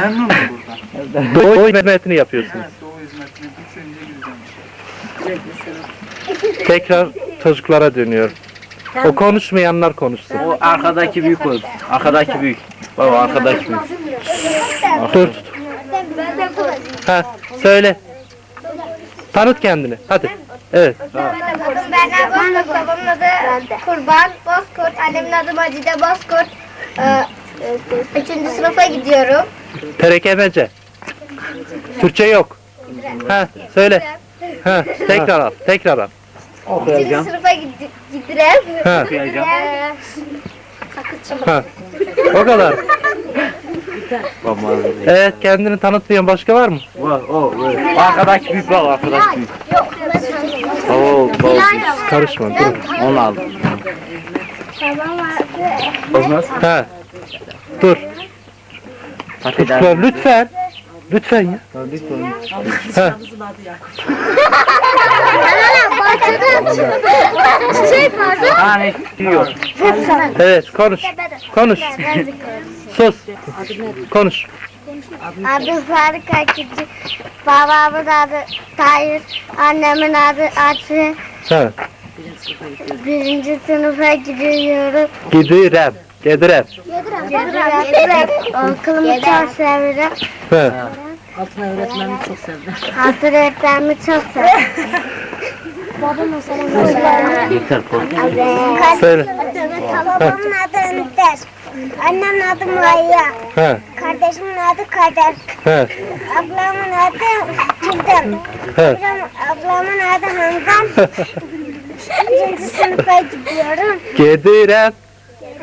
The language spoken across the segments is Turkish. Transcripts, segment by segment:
Memnunum buradan. Doğu hizmetini yapıyorsunuz. Evet, doğu hizmetine düşünce gideceğim. Tekrar çocuklara dönüyor. O konuşmayanlar konuşsun. O arkadaki büyük o. Arkadaki büyük. Baba arkadaki büyük. Dur tut. Ha, söyle. Tanıt kendini. Hadi. Evet. Adım Berna Bozkurt, babamın adı Kurban Bozkurt, annemin adı Macide Bozkurt. Ee, Üçüncü sınıfa gidiyorum. Terekemece. Türkçe yok. Ha, söyle. Ha, tekrar al. Tekrar al. Üçüncü sınıfa gid- gidirem. Ha, Ee, ha. O kadar. Evet, kendini tanıtmayan başka var mı? Var o. böyle. Arkadaki büyük bak arkadaki büyük. Oo baba. Karışma, dur. Onu aldım. Babam vardı. Olmaz. Ha. Dur. Eder. Lütfen, lütfen. Lütfen ya. Ha. Şey pardon. Hani diyor. Evet, konuş. Konuş. Sus. Konuş. Adım Faruk Akıcı. Babamın adı Tahir. Annemin adı. Ha. Birinci sınıfa gidiyorum. Gidirem. Gidirem. Yedirem. Okulumu çok severim. Ha. Altına öğretmenimi çok sevdim. Altın öğretmenimi çok severim. Babamın Yeter kork. Söyle. Babamın adı. Annemin adı Maya. Ha. Kardeşimin adı Kader. Ha. Ablamın adı Gülden. Ha. Ablamın adı Handan. Birinci sınıfa gidiyorum. Gidirem.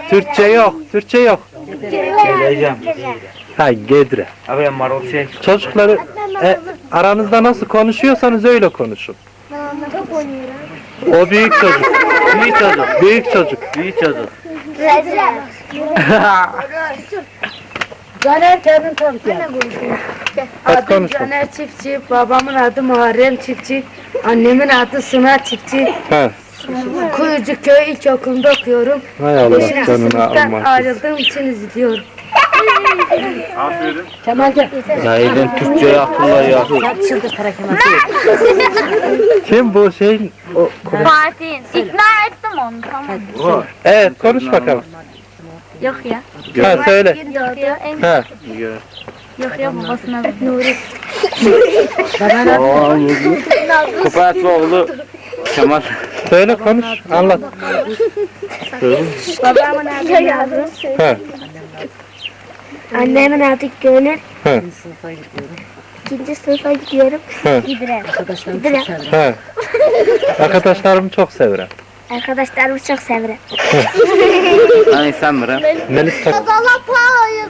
Türkçe yok. Türkçe yok. Geleceğim. Ha, gedire. Abi şey. Çocukları e, aranızda nasıl konuşuyorsanız öyle konuşun. Top oynuyorum. O büyük çocuk. Büyük çocuk. Büyük çocuk. Büyük çocuk. Caner kendini tanıt ya. Hadi Adım. Caner Çiftçi, babamın adı Muharrem Çiftçi, annemin adı Suna Çiftçi. Ha. Kuyucu Köy İlkokulu'nda okuyorum. Hay Allah sınıftan almak. ayrıldığım için izliyorum. Aferin. Kemal gel. Nail'in Türkçe yaptılar ya. Çıldır para Kemal. Kim bu şeyin? O, Fatih. İkna ettim onu tamam. evet konuş bakalım. Yok ya. Ha söyle. Yok ya. En Ha. yok ya babasına Nuri. Yedi. Köpeği oğlu. Kemal. Söyle konuş. Anlat. Babamın adı Yavrum. Ha. Annemin adı Gönül. Gidiyorum. İkinci sınıfa gidiyorum. Ha. Gidirem. Arkadaşlarım Gidirem. çok sevdim. Ha. Arkadaşlarımı çok severim. Arkadaşlarımı çok severim. Hani sen mi? Melis tak. Yazala payız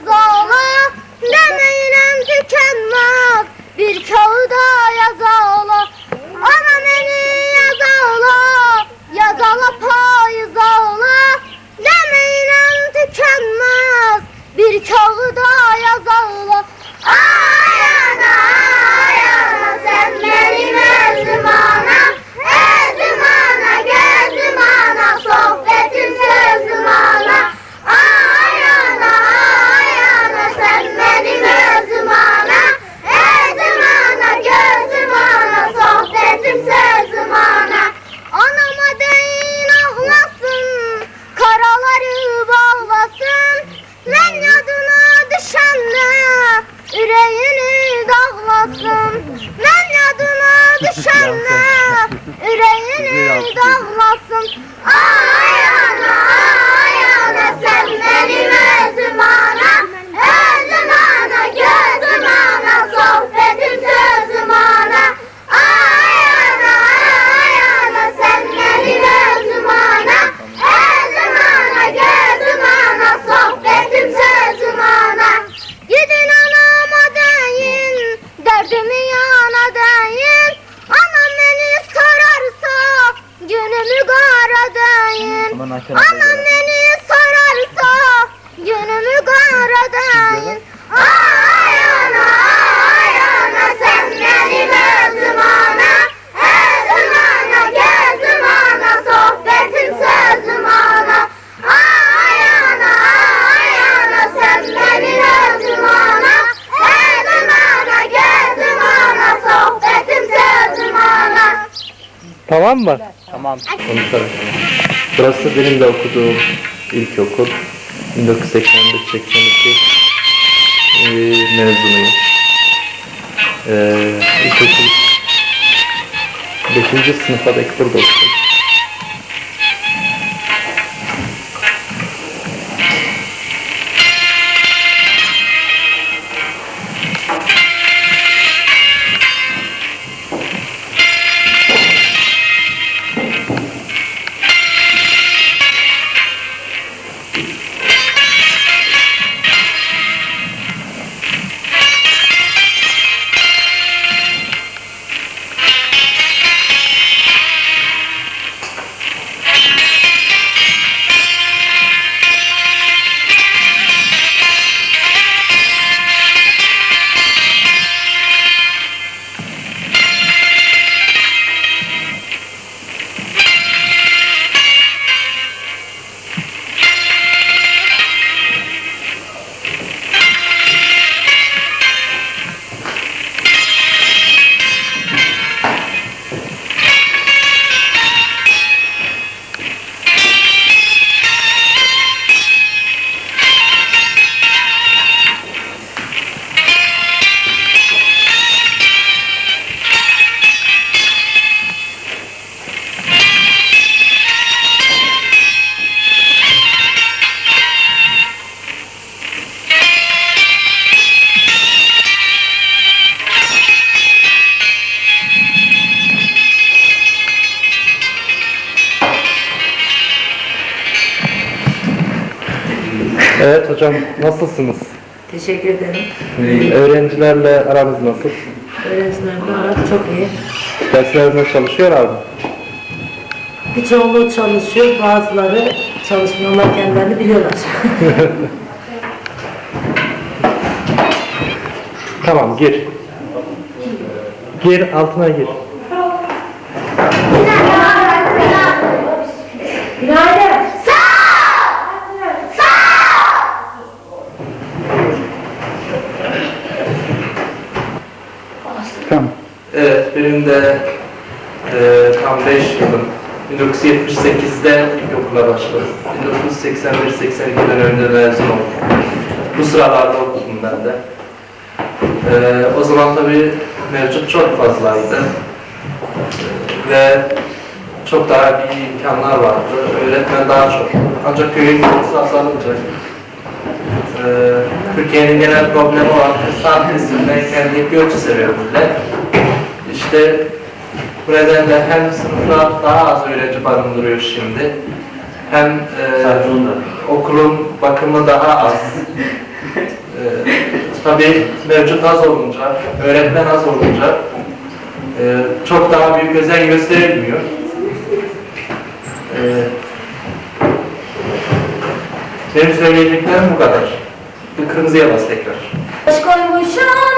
yüreğini Tamam mı? Tamam. Konuşalım. Burası benim de okuduğum ilkokul. 1981-82 ee, mezunuyum. Ee, ilkokul 5. sınıfa dek burada okudum. Hocam nasılsınız? Teşekkür ederim. Ee, öğrencilerle aranız nasıl? Öğrencilerimle aram çok iyi. Derslerine çalışıyor abi. Birçoğunluğu çalışıyor, bazıları çalışmıyorlar kendilerini biliyorlar. Tamam gir. Gir altına gir. Günaydın. Tamam. Evet benim e, tam 5 yılım. 1978'de ilkokula başladım. 1981-82'den önce mezun oldum. Bu sıralarda okudum ben de. E, o zaman tabii mevcut çok fazlaydı. E, ve çok daha iyi imkanlar vardı. Öğretmen daha çok. Ancak köyün nüfusu azalınca e, Türkiye'nin genel problemi olan kırsal kesimde kendi göç sebebiyle işte bu nedenle hem sınıflar daha az öğrenci barındırıyor şimdi hem e, okulun bakımı daha az. E, tabii mevcut az olunca, öğretmen az olunca e, çok daha büyük özen gösterilmiyor. E, benim söyleyeceklerim bu kadar. Bir kırmızıya bas tekrar. Koymuşum